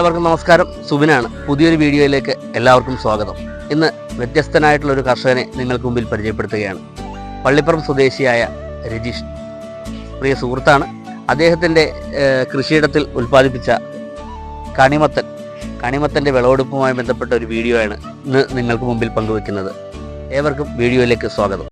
എല്ലാവർക്കും നമസ്കാരം. സുബിനാണ്. പുതിയൊരു വീഡിയോയിലേക്ക് എല്ലാവർക്കും സ്വാഗതം. ഇന്ന് വ്യത്യസ്തനായിട്ടുള്ള ഒരു കർഷകനെ നിങ്ങൾക്ക് മുമ്പിൽ പരിചയപ്പെടുത്തുകയാണ്. പള്ളിപ്പുറം സ്വദേശിയായ രജീഷ്. പ്രിയ സുഹൃത്താണ്. അദ്ദേഹത്തിന്റെ കൃഷിയിടത്തിൽ ഉൽപ്പാദിപ്പിച്ച കണിമത്തൻ. കണിമത്തന്റെ വിളവെടുപ്പുമായി ബന്ധപ്പെട്ട ഒരു വീഡിയോ ആണ് ഇന്ന് നിങ്ങൾക്ക് മുമ്പിൽ പങ്കുവെക്കുന്നത്. ഏവർക്കും വീഡിയോയിലേക്ക് സ്വാഗതം.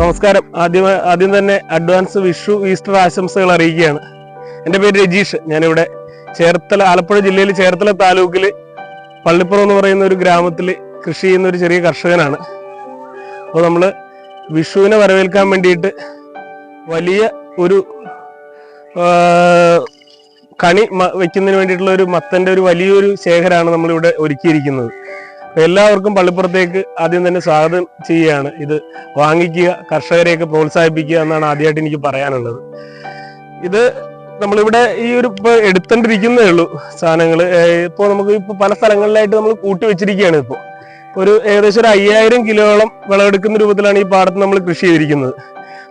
നമസ്കാരം. ആദ്യം ആദ്യം തന്നെ അഡ്വാൻസ് വിഷു ഈസ്റ്റർ ആശംസകൾ അറിയിക്കുകയാണ്. എന്റെ പേര് രജീഷ്. ഞാനിവിടെ ചേർത്തല ആലപ്പുഴ ജില്ലയിൽ ചേർത്തല താലൂക്കിൽ പള്ളിപ്പുറം എന്ന് പറയുന്ന ഒരു ഗ്രാമത്തിൽ കൃഷി ചെയ്യുന്ന ഒരു ചെറിയ കർഷകനാണ്. അപ്പോൾ നമ്മൾ വിഷുവിനെ വരവേൽക്കാൻ വേണ്ടിയിട്ട് വലിയ ഒരു കണി വയ്ക്കുന്നതിന് വേണ്ടിയിട്ടുള്ള ഒരു മത്തന്റെ ഒരു വലിയൊരു ശേഖരമാണ് നമ്മളിവിടെ ഒരുക്കിയിരിക്കുന്നത്. എല്ലാവർക്കും പള്ളിപ്പുറത്തേക്ക് ആദ്യം തന്നെ സ്വാഗതം ചെയ്യുകയാണ്. ഇത് വാങ്ങിക്കുക കർഷകരെയൊക്കെ പ്രോത്സാഹിപ്പിക്കുക എന്നാണ് ആദ്യമായിട്ട് എനിക്ക് പറയാനുള്ളത്. ഇത് നമ്മളിവിടെ ഈ ഒരു ഇപ്പൊ എടുത്തോണ്ടിരിക്കുന്നേ ഉള്ളൂ സാധനങ്ങൾ ഇപ്പോൾ നമുക്ക് ഇപ്പൊ പല സ്ഥലങ്ങളിലായിട്ട് നമ്മൾ കൂട്ടി വെച്ചിരിക്കുകയാണ് ഇപ്പോൾ ഒരു ഏകദേശം ഒരു അയ്യായിരം കിലോളം വിളവെടുക്കുന്ന രൂപത്തിലാണ് ഈ പാടത്ത് നമ്മൾ കൃഷി ചെയ്തിരിക്കുന്നത്.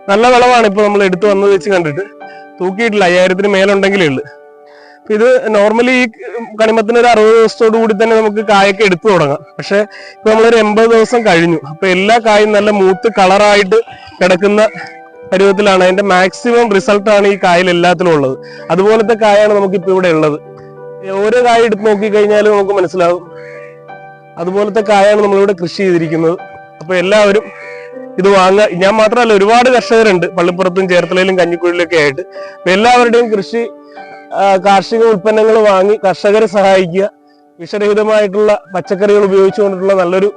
നല്ല വിളവാണ് ഇപ്പോൾ നമ്മൾ എടുത്തു വന്നത് വെച്ച് കണ്ടിട്ട്. തൂക്കിയിട്ടില്ല അയ്യായിരത്തിന് മേലുണ്ടെങ്കിലേ ഉള്ളു. ഇത് നോർമലി ഈ കണിമത്തിന് ഒരു അറുപത് ദിവസത്തോടു കൂടി തന്നെ നമുക്ക് കായൊക്കെ എടുത്തു തുടങ്ങാം. പക്ഷെ ഇപ്പൊ നമ്മളൊരു എൺപത് ദിവസം കഴിഞ്ഞു. അപ്പൊ എല്ലാ കായും നല്ല മൂത്ത് കളറായിട്ട് കിടക്കുന്ന പരുവത്തിലാണ് അതിന്റെ മാക്സിമം റിസൾട്ട് ആണ് ഈ കായൽ എല്ലാത്തിലും ഉള്ളത്. അതുപോലത്തെ കായാണ് നമുക്ക് ഇപ്പൊ ഇവിടെ ഉള്ളത്. ഓരോ കായ എടുത്ത് നോക്കി കഴിഞ്ഞാൽ നമുക്ക് മനസ്സിലാവും. അതുപോലത്തെ കായാണ് നമ്മളിവിടെ കൃഷി ചെയ്തിരിക്കുന്നത്. അപ്പൊ എല്ലാവരും ഇത് വാങ്ങുക. ഞാൻ മാത്രമല്ല ഒരുപാട് കർഷകരുണ്ട്. പള്ളിപ്പുറത്തും ചേർത്തലയിലും കഞ്ഞിക്കുഴിയിലൊക്കെ ആയിട്ട്. എല്ലാവരുടെയും കൃഷി കാർഷിക ഉൽപ്പന്നങ്ങൾ വാങ്ങി കർഷകരെ സഹായിക്കുക. വിഷരഹിതമായിട്ടുള്ള പച്ചക്കറികൾ ഉപയോഗിച്ചുകൊണ്ടുള്ള നല്ലൊരു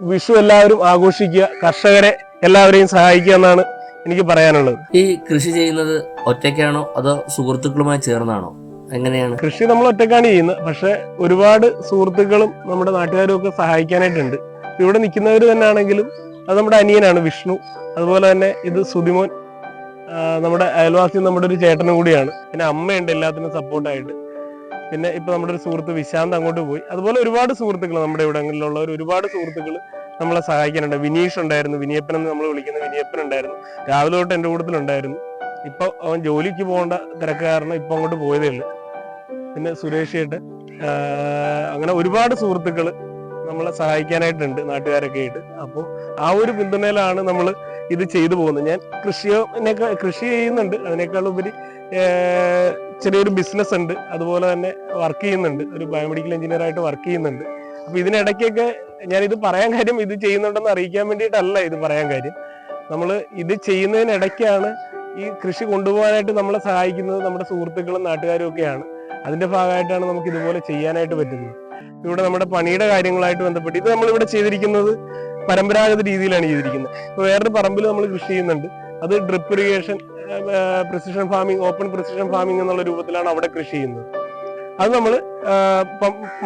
വിഷു എല്ലാവരും ആഘോഷിക്കുക കർഷകരെ എല്ലാവരെയും സഹായിക്കുക എന്നാണ് എനിക്ക് പറയാനുള്ളത്. ഈ കൃഷി ചെയ്യുന്നത് ഒറ്റയ്ക്കാണോ അതോ സുഹൃത്തുക്കളുമായി ചേർന്നാണോ? എങ്ങനെയാണ്? കൃഷി നമ്മൾ ഒറ്റക്കാണ് ചെയ്യുന്നത്. പക്ഷെ ഒരുപാട് സുഹൃത്തുക്കളും നമ്മുടെ നാട്ടുകാരും ഒക്കെ സഹായിക്കാനായിട്ടുണ്ട്. ഇവിടെ നിൽക്കുന്നവർ തന്നെ ആണെങ്കിലും അത് നമ്മുടെ അനിയനാണ് വിഷ്ണു. അതുപോലെ തന്നെ ഇത് സുതിമോൻ. നമ്മുടെ അയൽവാസി നമ്മുടെ ഒരു ചേട്ടനും കൂടിയാണ്. പിന്നെ അമ്മയുണ്ട് എല്ലാത്തിനും സപ്പോർട്ടായിട്ട് പിന്നെ ഇപ്പൊ നമ്മുടെ ഒരു സുഹൃത്ത് വിശാന്ത് അങ്ങോട്ട് പോയി. അതുപോലെ ഒരുപാട് സുഹൃത്തുക്കൾ നമ്മുടെ ഇവിടങ്ങളിലുള്ളവർ ഒരുപാട് സുഹൃത്തുക്കൾ നമ്മളെ സഹായിക്കാനുണ്ട് വിനീഷ് ഉണ്ടായിരുന്നു. വിനിയപ്പൻ എന്ന് നമ്മൾ വിളിക്കുന്ന വിനിയപ്പൻ ഉണ്ടായിരുന്നു. രാവിലെ തൊട്ട് എന്റെ കൂട്ടത്തിലുണ്ടായിരുന്നു ഇപ്പൊ അവൻ ജോലിക്ക് പോകേണ്ട തിരക്ക് കാരണം ഇപ്പൊ അങ്ങോട്ട് പോയതേ ഉള്ളു. പിന്നെ സുരേഷ് ചേട്ടൻ. അങ്ങനെ ഒരുപാട് സുഹൃത്തുക്കൾ നമ്മളെ സഹായിക്കാനായിട്ടുണ്ട് നാട്ടുകാരൊക്കെ ആയിട്ട്. അപ്പോൾ ആ ഒരു പിന്തുണയിലാണ് നമ്മൾ ഇത് ചെയ്തു പോകുന്നത് ഞാൻ കൃഷിയോ കൃഷി ചെയ്യുന്നുണ്ട്. അതിനേക്കാൾ ഉപരി ചെറിയൊരു ബിസിനസ് ഉണ്ട്. അതുപോലെ തന്നെ വർക്ക് ചെയ്യുന്നുണ്ട്. ഒരു ബയോമെഡിക്കൽ എഞ്ചിനീയർ ആയിട്ട് വർക്ക് ചെയ്യുന്നുണ്ട്. അപ്പൊ ഇതിനിടയ്ക്കൊക്കെ ഞാൻ ഇത് പറയാൻ കാര്യം ഇത് ചെയ്യുന്നുണ്ടെന്ന് അറിയിക്കാൻ വേണ്ടിയിട്ടല്ല ഇത് പറയാൻ കാര്യം. നമ്മൾ ഇത് ചെയ്യുന്നതിനിടയ്ക്കാണ് ഈ കൃഷി കൊണ്ടുപോകാനായിട്ട് നമ്മളെ സഹായിക്കുന്നത് നമ്മുടെ സുഹൃത്തുക്കളും നാട്ടുകാരും ഒക്കെയാണ്. അതിന്റെ ഭാഗമായിട്ടാണ് നമുക്ക് ഇതുപോലെ ചെയ്യാനായിട്ട് പറ്റുന്നത്. ഇവിടെ നമ്മുടെ പണിയുടെ കാര്യങ്ങളായിട്ട് ബന്ധപ്പെട്ട് ഇത് നമ്മളിവിടെ ചെയ്തിരിക്കുന്നത് പരമ്പരാഗത രീതിയിലാണ് ചെയ്തിരിക്കുന്നത്. ഇപ്പൊ വേറൊരു പറമ്പിൽ നമ്മൾ കൃഷി ചെയ്യുന്നുണ്ട്. അത് drip irrigation precision farming open precision farming എന്നുള്ള രൂപത്തിലാണ് അവിടെ കൃഷി ചെയ്യുന്നത്. അത് നമ്മൾ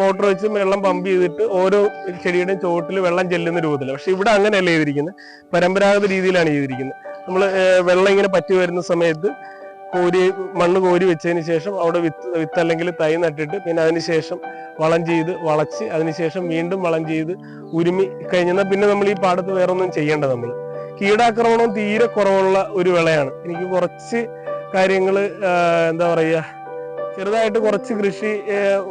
മോട്ടോർ വെച്ച് വെള്ളം പമ്പ് ചെയ്തിട്ട് ഓരോ ചെടിയുടെയും ചുവട്ടിൽ വെള്ളം ചെല്ലുന്ന രൂപത്തിൽ പക്ഷെ ഇവിടെ അങ്ങനെയല്ല ചെയ്തിരിക്കുന്നത്. പരമ്പരാഗത രീതിയിലാണ് ചെയ്തിരിക്കുന്നത്. നമ്മൾ വെള്ളം ഇങ്ങനെ പറ്റി വരുന്ന സമയത്ത് കോരി മണ്ണ് കോരി വെച്ചതിന് ശേഷം അവിടെ വിത്ത് വിത്ത് അല്ലെങ്കിൽ തൈ നട്ടിട്ട് പിന്നെ അതിന് ശേഷം വളം ചെയ്ത് വളച്ച് അതിനുശേഷം വീണ്ടും വളം ചെയ്ത് ഉരുമി കഴിഞ്ഞാൽ പിന്നെ നമ്മൾ ഈ പാടത്ത് വേറെ ഒന്നും ചെയ്യേണ്ട നമ്മൾ. കീടാക്രമണം തീരെ കുറവുള്ള ഒരു വിളയാണ്. എനിക്ക് കുറച്ച് കാര്യങ്ങൾ എന്താ പറയുക ചെറുതായിട്ട് കുറച്ച് കൃഷി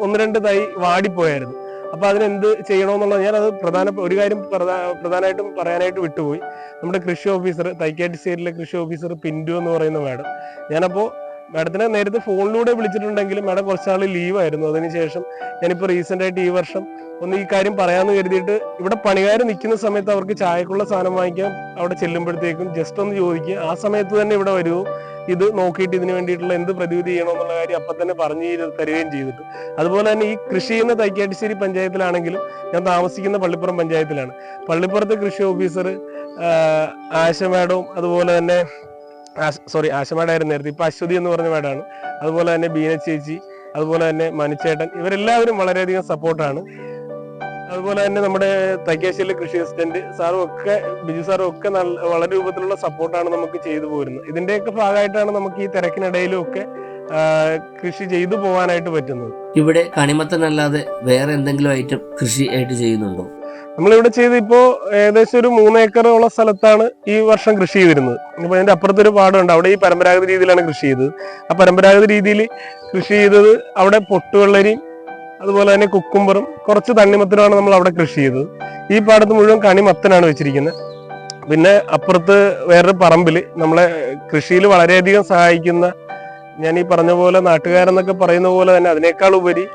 ഒന്ന് രണ്ട് തൈ വാടിപ്പോയായിരുന്നു. അപ്പൊ അതിനെന്ത് ചെയ്യണമെന്നുള്ളത് ഞാൻ അത് പ്രധാന ഒരു കാര്യം പ്രധാ- പ്രധാനമായിട്ടും പറയാനായിട്ട് വിട്ടുപോയി. നമ്മുടെ കൃഷി ഓഫീസർ തൈക്കാട്ടി സ്റ്റേറ്റിലെ കൃഷി ഓഫീസർ പിന്റു എന്ന് പറയുന്ന മാഡം. ഞാനപ്പോ മാഡത്തിനെ നേരത്തെ ഫോണിലൂടെ വിളിച്ചിട്ടുണ്ടെങ്കിലും മാഡം കുറച്ചാൾ ലീവായിരുന്നു. അതിനുശേഷം ഞാനിപ്പോൾ റീസെന്റ് ആയിട്ട് ഈ വർഷം ഒന്ന് ഈ കാര്യം പറയാമെന്ന് കരുതിയിട്ട് ഇവിടെ പണികാർ നിൽക്കുന്ന സമയത്ത് അവർക്ക് ചായക്കുള്ള സാധനം വാങ്ങിക്കാൻ അവിടെ ചെല്ലുമ്പോഴത്തേക്കും ജസ്റ്റ് ഒന്ന് ചോദിക്കുക. ആ സമയത്ത് തന്നെ ഇവിടെ വരുമോ ഇത് നോക്കിയിട്ട് ഇതിന് വേണ്ടിയിട്ടുള്ള എന്ത് പ്രതിവിധി ചെയ്യണമെന്നുള്ള കാര്യം അപ്പം തന്നെ പറഞ്ഞു തരു- തരികയും ചെയ്തിട്ട്. അതുപോലെ തന്നെ ഈ കൃഷി ചെയ്യുന്ന തൈക്കാട്ടിശ്ശേരി പഞ്ചായത്തിലാണെങ്കിലും ഞാൻ താമസിക്കുന്ന പള്ളിപ്പുറം പഞ്ചായത്തിലാണ്. പള്ളിപ്പുറത്ത് കൃഷി ഓഫീസർ ആശ മാഡവും അതുപോലെ തന്നെ സോറി ആശ മാഡായിരുന്നു നേരത്തെ. ഇപ്പൊ അശ്വതി എന്ന് പറഞ്ഞ മാഡാണ്. അതുപോലെ തന്നെ ബീന ചേച്ചി അതുപോലെ തന്നെ മനുച്ചേട്ടൻ ഇവരെല്ലാവരും വളരെയധികം സപ്പോർട്ടാണ് അതുപോലെ തന്നെ നമ്മുടെ തൈക്കാശ്ശേരിയിലെ കൃഷി അസിസ്റ്റന്റ് സാറും ഒക്കെ ബിജു സാറും ഒക്കെ നല്ല വളരെ രൂപത്തിലുള്ള സപ്പോർട്ടാണ് നമുക്ക് ചെയ്തു പോരുന്നത്. ഇതിന്റെയൊക്കെ ഭാഗമായിട്ടാണ് നമുക്ക് ഈ തിരക്കിനിടയിലും ഒക്കെ കൃഷി ചെയ്തു പോകാനായിട്ട് പറ്റുന്നത്. ഇവിടെ കണിമത്തനല്ലാതെ വേറെ എന്തെങ്കിലും ഐറ്റം കൃഷി ആയിട്ട് ചെയ്യുന്നുണ്ടോ? നമ്മളിവിടെ ചെയ്ത് ഇപ്പോൾ ഏകദേശം ഒരു മൂന്ന് ഏക്കറുള്ള സ്ഥലത്താണ് ഈ വർഷം കൃഷി ചെയ്തിരുന്നത്. അപ്പോൾ അതിന്റെ അപ്പുറത്തൊരു പാടമുണ്ട് അവിടെ ഈ പരമ്പരാഗത രീതിയിലാണ് കൃഷി ചെയ്തത്. ആ പരമ്പരാഗത രീതിയിൽ കൃഷി ചെയ്തത് അവിടെ പൊട്ടുവെള്ളരിയും അതുപോലെ തന്നെ കുക്കുംബറും കുറച്ച് തണ്ണിമത്തനുമാണ് നമ്മൾ അവിടെ കൃഷി ചെയ്തത്. ഈ പാടത്ത് മുഴുവൻ കണിമത്തനാണ് വെച്ചിരിക്കുന്നത്. പിന്നെ അപ്പുറത്ത് വേറൊരു പറമ്പിൽ നമ്മളെ കൃഷിയിൽ വളരെയധികം സഹായിക്കുന്ന ഞാൻ ഈ പറഞ്ഞ പോലെ നാട്ടുകാരെന്നൊക്കെ പറയുന്ന പോലെ തന്നെ അതിനേക്കാൾ ഉപരി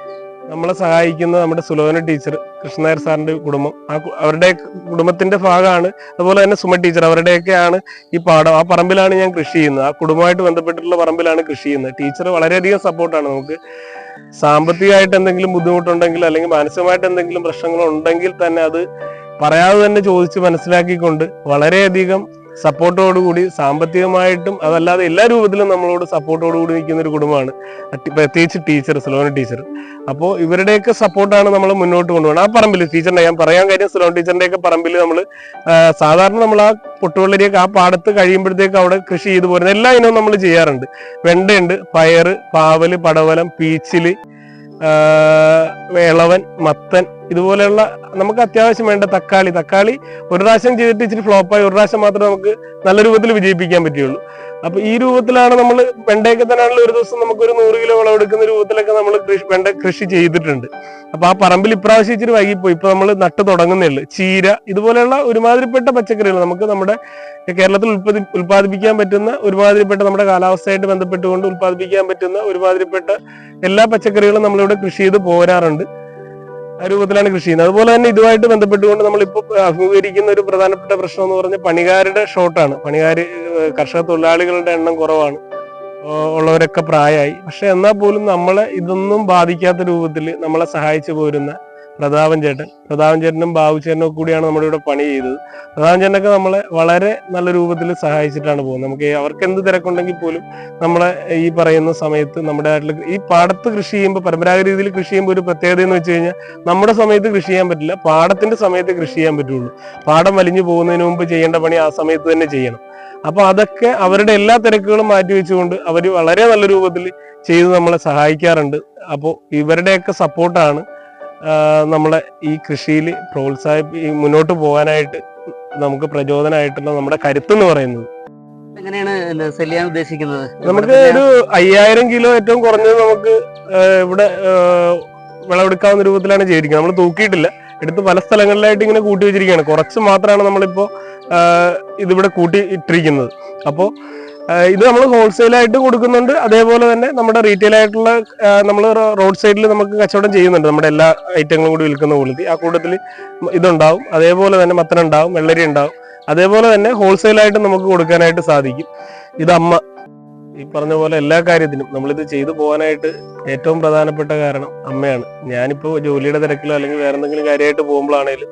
നമ്മളെ സഹായിക്കുന്ന നമ്മുടെ സുലോചന ടീച്ചർ കൃഷ്ണനായർ സാറിന്റെ കുടുംബം. ആ അവരുടെ കുടുംബത്തിന്റെ ഭാഗമാണ്. അതുപോലെ തന്നെ സുമ ടീച്ചർ അവരുടെയൊക്കെയാണ് ഈ പാടം. ആ പറമ്പിലാണ് ഞാൻ കൃഷി ചെയ്യുന്നത്. ആ കുടുംബമായിട്ട് ബന്ധപ്പെട്ടിട്ടുള്ള പറമ്പിലാണ് കൃഷി ചെയ്യുന്നത്. ടീച്ചർ വളരെയധികം സപ്പോർട്ടാണ് നമുക്ക്. സാമ്പത്തികമായിട്ട് എന്തെങ്കിലും ബുദ്ധിമുട്ടുണ്ടെങ്കിൽ അല്ലെങ്കിൽ മാനസികമായിട്ട് എന്തെങ്കിലും പ്രശ്നങ്ങൾ ഉണ്ടെങ്കിൽ തന്നെ അത് പറയാതെ തന്നെ ചോദിച്ച് മനസ്സിലാക്കിക്കൊണ്ട് വളരെയധികം സപ്പോർട്ടോടുകൂടി സാമ്പത്തികമായിട്ടും അതല്ലാതെ എല്ലാ രൂപത്തിലും നമ്മളോട് സപ്പോർട്ടോടുകൂടി നിൽക്കുന്ന ഒരു കുടുംബമാണ്. പ്രത്യേകിച്ച് ടീച്ചർ സ്ലോൺ ടീച്ചർ അപ്പോൾ ഇവരുടെയൊക്കെ സപ്പോർട്ടാണ് നമ്മൾ മുന്നോട്ട് കൊണ്ടുപോകുന്നത് ആ പറമ്പിൽ ടീച്ചറിന്റെ ഞാൻ പറയാൻ കാര്യം സ്ലോൺ ടീച്ചറിന്റെയൊക്കെ പറമ്പിൽ നമ്മൾ സാധാരണ നമ്മൾ ആ പൊട്ടുവെള്ളരിയൊക്കെ ആ പാടത്ത് കഴിയുമ്പോഴത്തേക്ക് അവിടെ കൃഷി ചെയ്തു പോരുന്നത് എല്ലാ ഇനവും നമ്മൾ ചെയ്യാറുണ്ട്. വെണ്ടയുണ്ട് പയർ പാവൽ പടവലം പീച്ചിൽ വേളവൻ മത്തൻ ഇതുപോലെയുള്ള നമുക്ക് അത്യാവശ്യം വേണ്ട തക്കാളി. തക്കാളി ഒരു പ്രാവശ്യം ചെയ്തിട്ട് ഇച്ചിരി ഫ്ലോപ്പായി ഒരു പ്രാവശ്യം മാത്രമേ നമുക്ക് നല്ല രൂപത്തിൽ വിജയിപ്പിക്കാൻ പറ്റുള്ളൂ. അപ്പൊ ഈ രൂപത്തിലാണ് നമ്മൾ വെണ്ടയൊക്കെ തന്നെയാണല്ലോ ഒരു ദിവസം നമുക്ക് ഒരു നൂറ് കിലോ വിളവെടുക്കുന്ന രൂപത്തിലൊക്കെ നമ്മൾ കൃഷി വെണ്ട കൃഷി ചെയ്തിട്ടുണ്ട്. അപ്പൊ ആ പറമ്പിൽ ഇപ്രാവശ്യം ഇച്ചിരി വൈകിപ്പോയി. ഇപ്പൊ നമ്മൾ നട്ട് തുടങ്ങുന്നേ ഉള്ളൂ. ചീര ഇതുപോലെയുള്ള ഒരുമാതിരിപ്പെട്ട പച്ചക്കറികൾ നമുക്ക് നമ്മുടെ കേരളത്തിൽ ഉൽപ്പതി ഉൽപ്പാദിപ്പിക്കാൻ പറ്റുന്ന ഒരുമാതിരിപ്പെട്ട നമ്മുടെ കാലാവസ്ഥയായിട്ട് ബന്ധപ്പെട്ടുകൊണ്ട് ഉൽപ്പാദിപ്പിക്കാൻ പറ്റുന്ന ഒരുമാതിരിപ്പെട്ട എല്ലാ പച്ചക്കറികളും നമ്മളിവിടെ കൃഷി ചെയ്ത് പോരാറുണ്ട്. രൂപത്തിലാണ് കൃഷി ചെയ്യുന്നത്. അതുപോലെ തന്നെ ഇതുമായിട്ട് ബന്ധപ്പെട്ടുകൊണ്ട് നമ്മളിപ്പോൾ അഭിമുഖീകരിക്കുന്ന ഒരു പ്രധാനപ്പെട്ട പ്രശ്നം എന്ന് പറഞ്ഞാൽ പണികാരുടെ ഷോർട്ടാണ് പണികാര് കർഷക തൊഴിലാളികളുടെ എണ്ണം കുറവാണ്. ഉള്ളവരൊക്കെ പ്രായമായി. പക്ഷെ എന്നാൽ പോലും നമ്മളെ ഇതൊന്നും ബാധിക്കാത്ത രൂപത്തിൽ നമ്മളെ സഹായിച്ചു പോരുന്ന പ്രതാപൻ ചേട്ടൻ. പ്രതാപൻ ചേട്ടനും ബാബു ചേട്ടനും കൂടിയാണ് നമ്മുടെ ഇവിടെ പണി ചെയ്തത്. പ്രതാപൻ ചേട്ടനൊക്കെ നമ്മളെ വളരെ നല്ല രൂപത്തിൽ സഹായിച്ചിട്ടാണ് പോകുന്നത്. നമുക്ക് അവർക്ക് എന്ത് തിരക്കുണ്ടെങ്കിൽ പോലും നമ്മളെ ഈ പറയുന്ന സമയത്ത് നമ്മുടെ നാട്ടിൽ ഈ പാടത്ത് കൃഷി ചെയ്യുമ്പോൾ പരമ്പരാഗത രീതിയിൽ കൃഷി ചെയ്യുമ്പോൾ ഒരു പ്രത്യേകത എന്ന് വെച്ച് കഴിഞ്ഞാൽ നമ്മുടെ സമയത്ത് കൃഷി ചെയ്യാൻ പറ്റില്ല. പാടത്തിന്റെ സമയത്ത് കൃഷി ചെയ്യാൻ പറ്റുള്ളൂ. പാടം വലിഞ്ഞു പോകുന്നതിന് മുമ്പ് ചെയ്യേണ്ട പണി ആ സമയത്ത് തന്നെ ചെയ്യണം. അപ്പൊ അതൊക്കെ അവരുടെ എല്ലാ തിരക്കുകളും മാറ്റി വെച്ചുകൊണ്ട് അവർ വളരെ നല്ല രൂപത്തിൽ ചെയ്ത് നമ്മളെ സഹായിക്കാറുണ്ട്. അപ്പോൾ ഇവരുടെയൊക്കെ സപ്പോർട്ടാണ് നമ്മളെ ഈ കൃഷിയിൽ പ്രോത്സാഹിപ്പി മുന്നോട്ട് പോകാനായിട്ട് നമുക്ക് പ്രചോദനമായിട്ടുള്ള നമ്മുടെ കരുത്ത് എന്ന് പറയുന്നത്. എങ്ങനെയാണ് ഉദ്ദേശിക്കുന്നത്? നമുക്ക് ഒരു അയ്യായിരം കിലോ ഏറ്റവും കുറഞ്ഞത് നമുക്ക് ഇവിടെ വിളവെടുക്കാവുന്ന രൂപത്തിലാണ് ചെയ്തിരിക്കുന്നത്. നമ്മൾ തൂക്കിയിട്ടില്ല. എടുത്ത് പല സ്ഥലങ്ങളിലായിട്ട് ഇങ്ങനെ കൂട്ടി വെച്ചിരിക്കുകയാണ്. കുറച്ച് മാത്രമാണ് നമ്മളിപ്പോൾ ഇതിവിടെ കൂട്ടി ഇട്ടിരിക്കുന്നത് അപ്പോൾ ഇത് നമ്മൾ ഹോൾസെയിലായിട്ട് കൊടുക്കുന്നുണ്ട്. അതേപോലെ തന്നെ നമ്മുടെ റീറ്റെയിൽ ആയിട്ടുള്ള നമ്മൾ റോഡ് സൈഡിൽ നമുക്ക് കച്ചവടം ചെയ്യുന്നുണ്ട്. നമ്മുടെ എല്ലാ ഐറ്റങ്ങളും കൂടി വിൽക്കുന്ന കൂടുതൽ ആ കൂട്ടത്തിൽ ഇതുണ്ടാവും. അതേപോലെ തന്നെ മത്തൻ ഉണ്ടാവും വെള്ളരി ഉണ്ടാവും. അതേപോലെ തന്നെ ഹോൾസെയിലായിട്ട് നമുക്ക് കൊടുക്കാനായിട്ട് സാധിക്കും. ഇത് അമ്മ ഈ പറഞ്ഞ പോലെ എല്ലാ കാര്യത്തിനും നമ്മളിത് ചെയ്തു പോകാനായിട്ട് ഏറ്റവും പ്രധാനപ്പെട്ട കാരണം അമ്മയാണ്. ഞാനിപ്പോൾ ജോലിയുടെ തിരക്കിലോ അല്ലെങ്കിൽ വേറെ എന്തെങ്കിലും കാര്യമായിട്ട് പോകുമ്പോഴാണേലും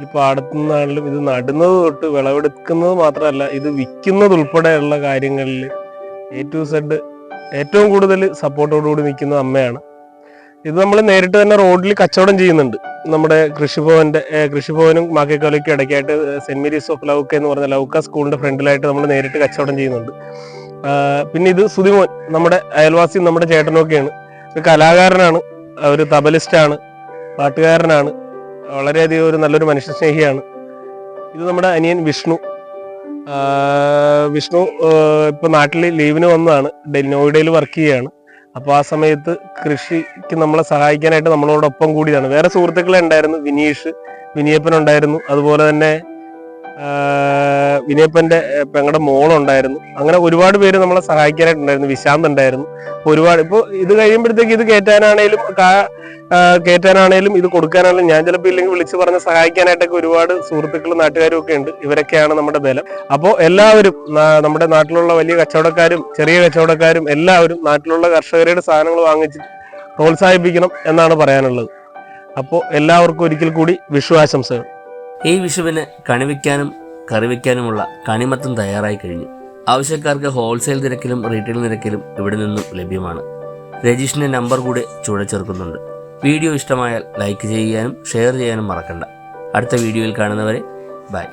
ഈ പാടത്തു നിന്നാണെങ്കിലും ഇത് നടുന്നത് തൊട്ട് വിളവെടുക്കുന്നത് മാത്രമല്ല ഇത് വിൽക്കുന്നത് ഉൾപ്പെടെയുള്ള കാര്യങ്ങളിൽ എ ടു സെഡ് ഏറ്റവും കൂടുതൽ സപ്പോർട്ടോടുകൂടി നിൽക്കുന്ന അമ്മയാണ്. ഇത് നമ്മൾ നേരിട്ട് തന്നെ റോഡിൽ കച്ചവടം ചെയ്യുന്നുണ്ട്. നമ്മുടെ കൃഷിഭവന്റെ കൃഷിഭവനും മാക്കേക്കാലയ്ക്കും ഇടയ്ക്കായിട്ട് സെന്റ് മേരീസ് ഓഫ് ലൗക്ക എന്ന് പറഞ്ഞ ലൗക്ക സ്കൂളിന്റെ ഫ്രണ്ടിലായിട്ട് നമ്മൾ നേരിട്ട് കച്ചവടം ചെയ്യുന്നുണ്ട്. പിന്നെ ഇത് സുതിമോൻ നമ്മുടെ അയൽവാസി നമ്മുടെ ചേട്ടനൊക്കെയാണ്. ഒരു കലാകാരനാണ് ഒരു തബലിസ്റ്റാണ് പാട്ടുകാരനാണ്. വളരെയധികം ഒരു നല്ലൊരു മനുഷ്യസ്നേഹിയാണ്. ഇത് നമ്മുടെ അനിയൻ വിഷ്ണു. വിഷ്ണു ഇപ്പൊ നാട്ടിൽ ലീവിന് വന്നതാണ്. നോയിഡയിൽ വർക്ക് ചെയ്യുകയാണ് അപ്പോൾ ആ സമയത്ത് കൃഷിക്ക് നമ്മളെ സഹായിക്കാനായിട്ട് നമ്മളോടൊപ്പം കൂടിയതാണ്. വേറെ സുഹൃത്തുക്കളെ ഉണ്ടായിരുന്നു. വിനീഷ് വിനിയപ്പൻ ഉണ്ടായിരുന്നു അതുപോലെ തന്നെ ഏഹ് പെങ്ങളുടെ മോളുണ്ടായിരുന്നു. അങ്ങനെ ഒരുപാട് പേര് നമ്മളെ സഹായിക്കാനായിട്ടുണ്ടായിരുന്നു. വിശാന്ത് ഉണ്ടായിരുന്നു. ഒരുപാട് ഇപ്പോൾ ഇത് കഴിയുമ്പോഴത്തേക്ക് ഇത് കയറ്റാനാണേലും കയറ്റാനാണേലും ഇത് കൊടുക്കാനാണെങ്കിലും ഞാൻ ചിലപ്പോൾ ഇല്ലെങ്കിൽ വിളിച്ച് പറഞ്ഞ് സഹായിക്കാനായിട്ടൊക്കെ ഒരുപാട് സുഹൃത്തുക്കളും നാട്ടുകാരും ഒക്കെ ഉണ്ട്. ഇവരൊക്കെയാണ് നമ്മുടെ ബലം. അപ്പോൾ എല്ലാവരും നമ്മുടെ നാട്ടിലുള്ള വലിയ കച്ചവടക്കാരും ചെറിയ കച്ചവടക്കാരും എല്ലാവരും നാട്ടിലുള്ള കർഷകരുടെ സാധനങ്ങൾ വാങ്ങിച്ച് പ്രോത്സാഹിപ്പിക്കണം എന്നാണ് പറയാനുള്ളത്. അപ്പോൾ എല്ലാവർക്കും ഒരിക്കൽ കൂടി വിഷു ആശംസകൾ ഈ വിഷുവിന് കണിവയ്ക്കാനും കറിവയ്ക്കാനുമുള്ള കണിമത്തം തയ്യാറായി കഴിഞ്ഞു. ആവശ്യക്കാർക്ക് ഹോൾസെയിൽ നിരക്കിലും റീറ്റെയിൽ നിരക്കിലും ഇവിടെ നിന്നും ലഭ്യമാണ്. രജീഷിന്റെ നമ്പർ കൂടി ചുവടെ ചേർക്കുന്നുണ്ട്. വീഡിയോ ഇഷ്ടമായാൽ ലൈക്ക് ചെയ്യാനും ഷെയർ ചെയ്യാനും മറക്കണ്ട. അടുത്ത വീഡിയോയിൽ കാണുന്നവരെ ബൈ